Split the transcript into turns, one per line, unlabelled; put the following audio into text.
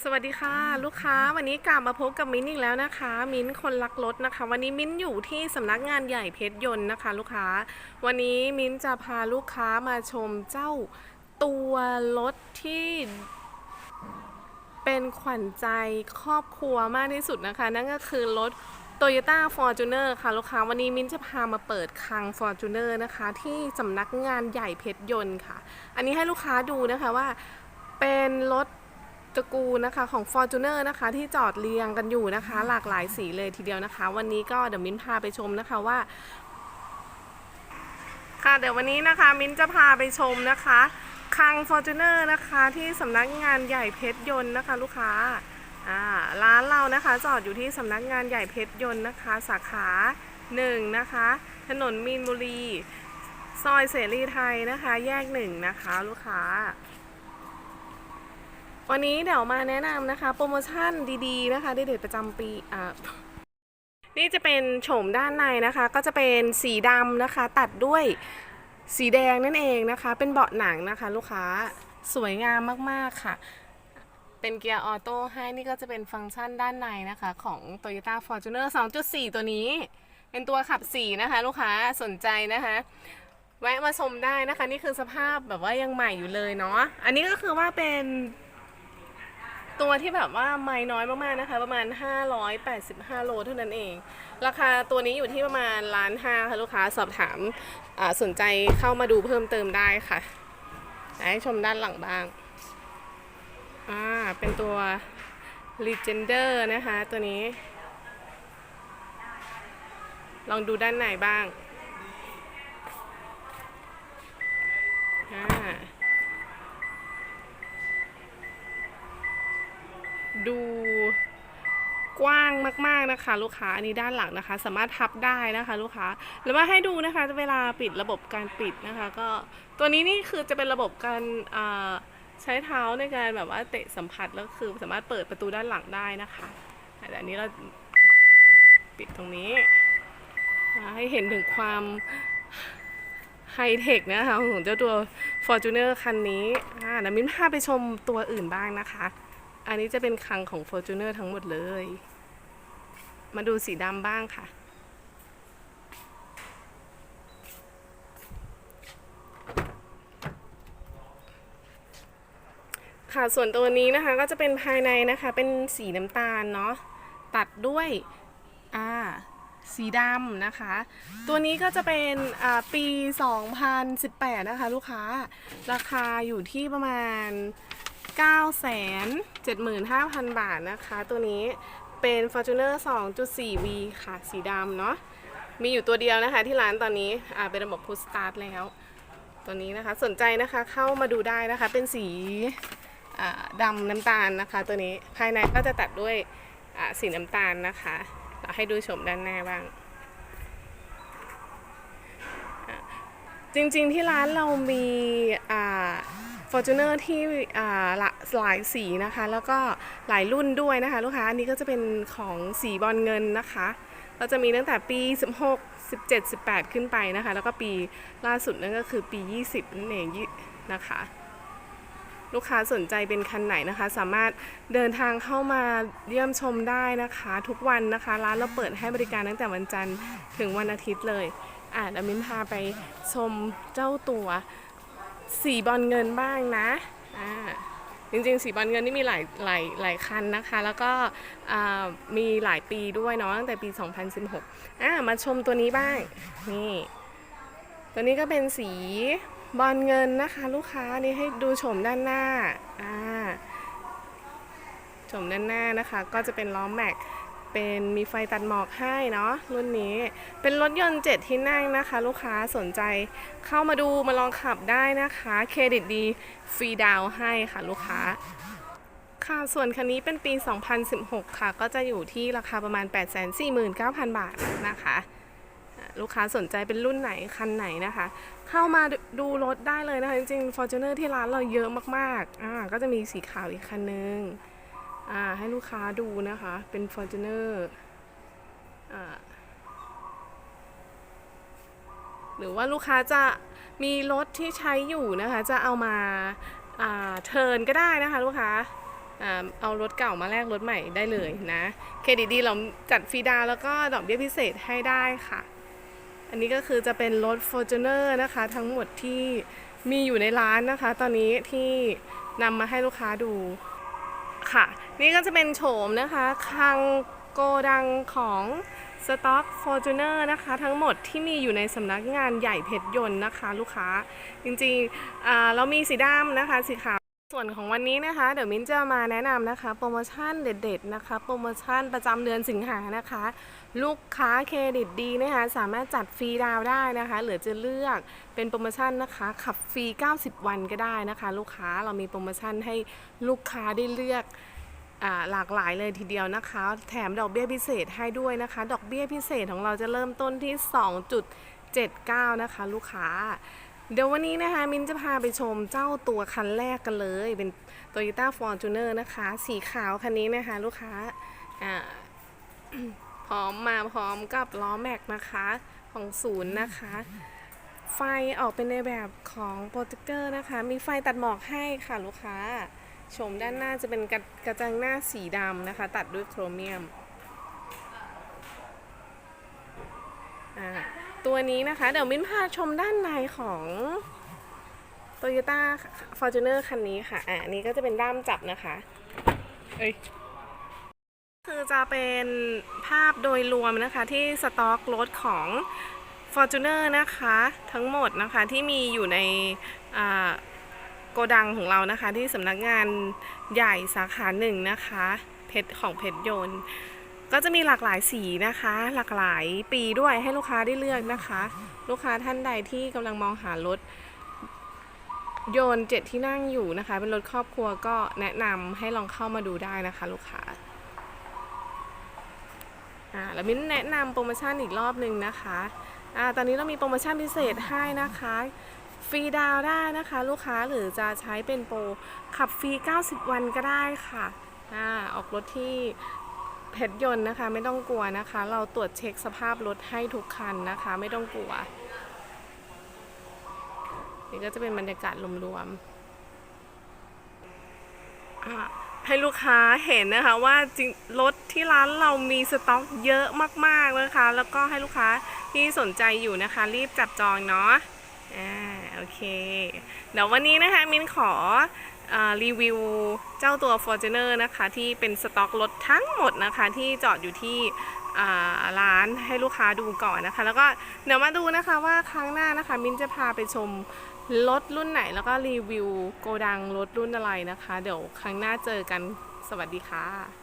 สวัสดีค่ะลูกค้าวันนี้กลับมาพบกับมิ้นอีกแล้วนะคะ มิ้นคนรักรถนะคะ วันนี้มิ้นอยู่ที่สำนักงานใหญ่เพชรยนต์นะคะ ลูกค้า วันนี้มิ้นจะพาลูกค้ามาชมเจ้าตัวรถที่เป็นขวัญใจครอบครัวมากที่สุดนะคะ นั่นก็คือรถ Toyota Fortuner ค่ะลูกค้าวันนี้มิ้นจะพามาเปิดคลัง Fortuner นะคะ ที่สำนักงานใหญ่เพชรยนต์ค่ะ อันนี้ให้ลูกค้าดูนะคะว่าเป็นรถ ตระกูลนะคะของ Fortuner นะคะที่จอดเรียงกันอยู่นะคะ หลากหลายสีเลยทีเดียวนะคะ วันนี้ก็เดี๋ยวมิ้นพาไปชมนะคะว่า ค่ะเดี๋ยววันนี้นะคะมิ้นจะพาไปชมนะคะคลัง Fortuner นะคะที่สำนักงานใหญ่เพชรยนต์นะคะลูกค้าร้านเรานะคะจอดอยู่ที่สำนักงานใหญ่เพชรยนต์นะคะ สาขา1นะคะ ถนนมีนบุรี ซอยเสรีไทยนะคะ แยกหนึ่งนะคะลูกค้า วันนี้เดี๋ยวมาแนะนำนะคะ โปรโมชั่นดีๆนะคะเด็ดๆประจำปีอ่านี่จะเป็นโฉมด้านในนะคะ ก็จะเป็นสีดำนะคะ ตัดด้วยสีแดงนั่นเองนะคะ เป็นเบาะหนังนะคะ ลูกค้าสวยงามมากๆค่ะ เป็นเกียร์ออโต้ให้นี่ก็จะเป็นฟังก์ชันด้านในนะคะ ของ Toyota Fortuner 2.4 ตัวนี้ เป็นตัวขับ4นะคะ ลูกค้าสนใจนะคะแวะมาชมได้นะคะ นี่คือสภาพแบบว่ายังใหม่อยู่เลยเนาะอันนี้ก็คือว่าเป็น ตัวที่แบบว่าไม่น้อยมากๆนะคะ ประมาณ 585 โลเท่านั้นเอง ราคาตัวนี้อยู่ที่ประมาณล้านห้าค่ะลูกค้าสอบถามสนใจเข้ามาดูเพิ่มเติมได้ค่ะ ให้ชมด้านหลังบ้างอ่าเป็นตัว Legender นะคะตัวนี้ ลองดูด้านในบ้างอ่า ดูกว้างมากๆนะคะ ลูกค้าอันนี้ด้านหลังนะคะ สามารถพับได้นะคะลูกค้าแล้วมาให้ดูนะคะเวลาปิดระบบการปิดนะคะ ก็ตัวนี้นี่คือจะเป็นระบบการใช้เท้าในการแบบว่าเตะสัมผัสแล้วคือสามารถเปิดประตูด้านหลังได้นะคะแต่อันนี้เราปิดตรงนี้ให้เห็นถึงความไฮเทคนะคะของเจ้าตัว Fortuner คันนี้อ่านะมิ้นพาไปชมตัวอื่นบ้างนะคะ อันนี้จะเป็นคลังของ Fortuner ทั้งหมดเลย มาดูสีดำบ้างค่ะ ค่ะส่วนตัวนี้นะคะก็จะเป็นภายในนะคะ เป็นสีน้ำตาลเนาะ ตัดด้วยอ่าสีดำนะคะ ตัวนี้ก็จะเป็นอ่าปี 2018 นะคะ ลูกค้า ราคาอยู่ที่ประมาณ 975,000 บาทนะคะ ตัวนี้เป็น Fortuner 2.4V ค่ะ สีดำเนาะ มีอยู่ตัวเดียวนะคะที่ร้านตอนนี้อ่าเป็นระบบ Push Start แล้ว ตัวนี้นะคะสนใจนะคะเข้ามาดูได้นะคะ เป็นสีดำน้ำตาลนะคะ ตัวนี้ภายในก็จะตัดด้วยสีน้ำตาลนะคะ เราให้ดูชมด้านหน้าบ้างจริงๆที่ร้านเรามี อ่า Fortuner ที่หลาหลายสีนะคะ แล้วก็หลายรุ่นด้วยนะคะ ลูกค้าอันนี้ก็จะเป็นของสีบอลเงินนะคะ ก็จะมีตั้งแต่ปี 16 17 18 ขึ้นไปนะคะ แล้วก็ปีล่าสุดนั่นก็คือปี 20 นั่นเองยี่นะคะ ลูกค้าสนใจเป็นคันไหนนะคะ สามารถเดินทางเข้ามาเยี่ยมชมได้นะคะ ทุกวันนะคะ ร้านเราเปิดให้บริการตั้งแต่วันจันทร์ถึงวันอาทิตย์เลย อะเดี๋ยวมิ้นพาไปชมเจ้าตัว สีบอลเงินบ้างนะอ่าจริงๆ สีบอลเงินนี่มีหลายหลายหลายคันนะคะ แล้วก็มีหลายปีด้วยเนาะตั้งแต่ปี 2016อะมาชมตัวนี้บ้าง นี่ ตัวนี้ก็เป็นสีบอลเงินนะคะ ลูกค้านี่ให้ดูโฉมด้านหน้าอ่าโฉมด้านหน้านะคะ ก็จะเป็นล้อแม็ก เป็นมีไฟตัดหมอกให้เนาะรุ่นนี้เป็นรถยนต์7ที่นั่งนะคะ ลูกค้าสนใจเข้ามาดูมาลองขับได้นะคะ เครดิตดีฟรีดาวให้ค่ะลูกค้าค่ะ ส่วนคันนี้เป็นปี 2016 ค่ะ ก็จะอยู่ที่ราคาประมาณ 849,000 บาทนะคะ ลูกค้าสนใจเป็นรุ่นไหน คันไหนนะคะ เข้ามาดูดูรถได้เลยนะคะ จริงๆ Fortuner ที่ร้านเราเยอะมากๆอ่าก็จะมีสีขาวอีกคันนึง อ่าให้ลูกค้าดูนะคะ เป็น Fortuner อ่าหรือว่าลูกค้าจะมีรถที่ใช้อยู่นะคะ จะเอามาอ่าเทิร์นก็ได้นะคะ ลูกค้าอ่าเอารถเก่ามาแลกรถใหม่ได้เลยนะเครดิตดีเราจัดฟรีดาวแล้วก็ดอกเบี้ยพิเศษให้ได้ค่ะ อันนี้ก็คือจะเป็นรถ Fortuner นะคะ ทั้งหมดที่มีอยู่ในร้านนะคะ ตอนนี้ที่นำมาให้ลูกค้าดู ค่ะ นี่ก็จะเป็นโฉมนะคะคลังโกดังของสต็อกฟอร์จูเนอร์นะคะ ทั้งหมดที่มีอยู่ในสำนักงานใหญ่เพชรยนต์นะคะ ลูกค้าจริงๆเรามีสีดำนะคะสีขาว ส่วนของวันนี้นะคะ เดี๋ยวมิ้นจะมาแนะนำนะคะ โปรโมชั่นเด็ดๆนะคะ โปรโมชั่นประจำเดือนสิงหานะคะ ลูกค้าเครดิตดีนะคะ สามารถจัดฟรีดาวได้นะคะ หรือจะเลือกเป็นโปรโมชั่นนะคะ ขับฟรี 90 วันก็ได้นะคะ ลูกค้าเรามีโปรโมชั่นให้ลูกค้าได้เลือกหลากหลายเลยทีเดียวนะคะ แถมดอกเบี้ยพิเศษให้ด้วยนะคะ ดอกเบี้ยพิเศษของเราจะเริ่มต้นที่ 2.79 นะคะ ลูกค้า เดี๋ยววันนี้นะคะ มินจะพาไปชมเจ้าตัวคันแรกกันเลย เป็น Toyota Fortuner นะคะ สีขาวคันนี้นะคะ ลูกค้าพร้อมมาพร้อมกับล้อแม็กนะคะของศูนย์นะคะ ไฟออกเป็นในแบบของโปรเจคเตอร์นะคะ มีไฟตัดหมอกให้ค่ะลูกค้า ชมด้านหน้าจะเป็นกระกระจังหน้าสีดำนะคะ ตัดด้วยโครเมียม ตัวนี้นะคะ เดี๋ยวมิ้นพาชมด้านในของ Toyota Fortuner คันนี้ค่ะ อ่าอันนี้ก็จะเป็นด้ามจับนะคะ เอ้ยคือจะเป็นภาพโดยรวมนะคะที่สต็อกรถของ Fortuner นะคะ ทั้งหมดนะคะที่มีอยู่ในอ่าโกดังของเรานะคะ ที่สำนักงานใหญ่สาขาหนึ่งนะคะ เพชรของเพชรยนต์ ก็จะมีหลากหลายสีนะคะ หลากหลายปีด้วยให้ลูกค้าได้เลือกนะคะ ลูกค้าท่านใดที่กำลังมองหารถโยนต์เจ็ดที่นั่งอยู่นะคะ เป็นรถครอบครัวก็แนะนำให้ลองเข้ามาดูได้นะคะ ลูกค้าอ่าแล้วมิ้นแนะนำโปรโมชั่นอีกรอบหนึ่งนะคะอ่าตอนนี้เรามีโปรโมชั่นพิเศษให้นะคะฟรีดาวได้นะคะ ลูกค้าหรือจะใช้เป็นโปรขับฟรี 90 วันก็ได้ค่ะอ่าออกรถที่ เพชรยนต์นะคะ ไม่ต้องกลัวนะคะ เราตรวจเช็คสภาพรถให้ทุกคันนะคะ ไม่ต้องกลัว นี่ก็จะเป็นบรรยากาศรวมๆให้ลูกค้าเห็นนะคะว่าจริงรถที่ร้านเรามีสต็อกเยอะมากๆนะคะ แล้วก็ให้ลูกค้าที่สนใจอยู่นะคะ รีบจับจองเนาะอ่าโอเค เดี๋ยววันนี้นะคะมินขอ รีวิวเจ้าตัว Fortuner นะคะที่เป็นสต็อกรถทั้งหมดนะคะที่จอดอยู่ที่ร้านให้ลูกค้าดูก่อนนะคะ แล้วก็เดี๋ยวมาดูนะคะว่าครั้งหน้านะคะ มินจะพาไปชมรถรุ่นไหน แล้วก็รีวิวโกดังรถรุ่นอะไรนะคะ เดี๋ยวครั้งหน้าเจอกันสวัสดีค่ะ